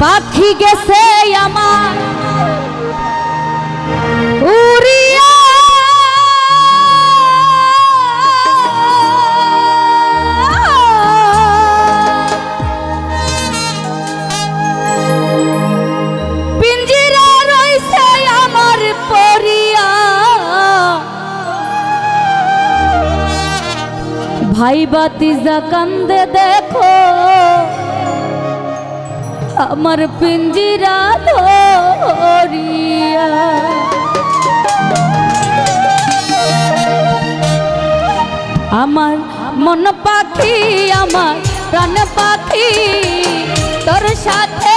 পাখি গেছে আমার। উড়িয়া। পিঞ্জিরা রইছে ভাই বাতিজা কান্দে দেখো। আমার পিঞ্জিরা ধরিয়া। আমার মন পাখি, আমার প্রাণ পাখি, তোর সাথে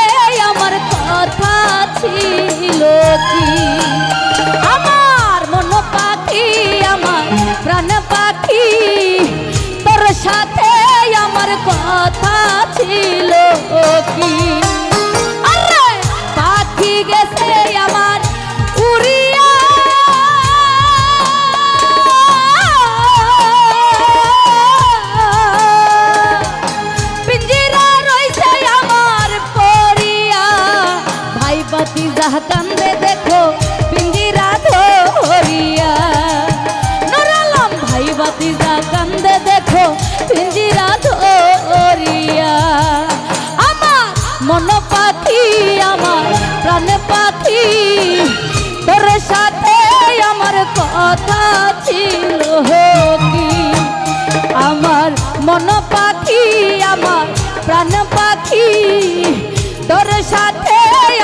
আমার কথা ছিল কি? আমার মন পাখি, আমার প্রাণ পাখি, তোর সাথে আমার কথা ছিল কি গেছে আমার পিঞ্জিরা আমার ভাই দেখো পিঞ্জিরা ভাই কান্দে দেখো পিঞ্জিরা কথা ছিল কি? আমার মন পাখি আমার প্রাণ পাখি তোর সাথে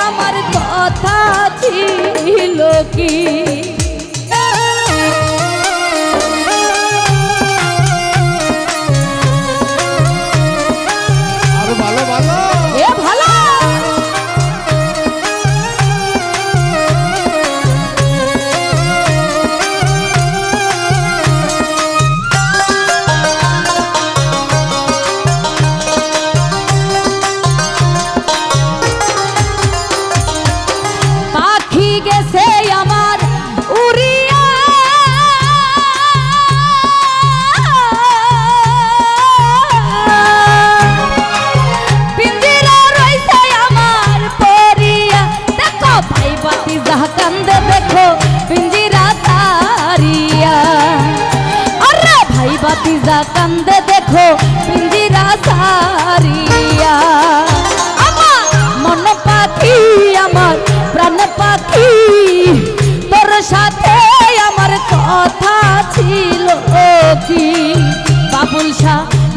আমার কথা ছিল কি? ভালো ভালো। এ ভালো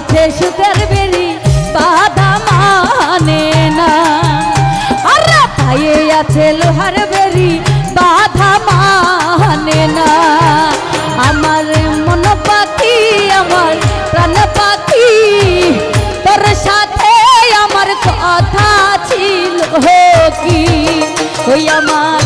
আছে সুখের বেরি বাধা মানে না। আরে পায়ে আছে লোহার বেরি বাধা মানে না। আমার মন পাখি, আমার প্রাণ পাখি, তোর সাথে আমার কথা ছিল কি? ওই আমার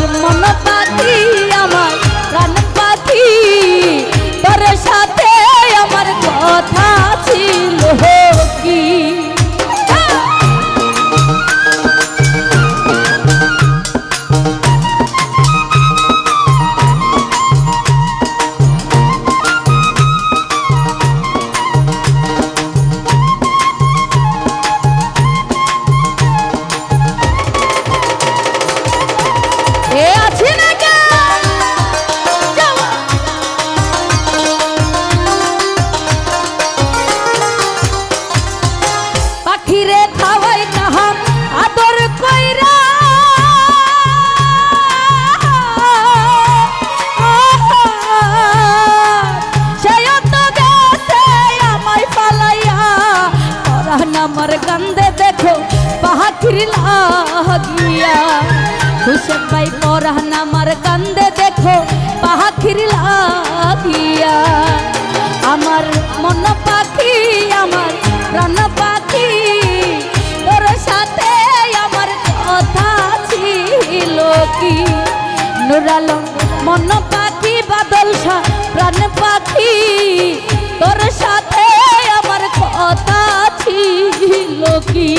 লাগিয়া হুসেন ভাই পরান আমার কান্দে দেখো পাখির লাগিয়া আমার মন পাখি, আমার প্রাণ পাখি, তোর সাথে আমার কথা ছিল কি? নুরালম মন পাখি, বাদল প্রাণ পাখি, তোর সাথে আমার কথা ছিল কি?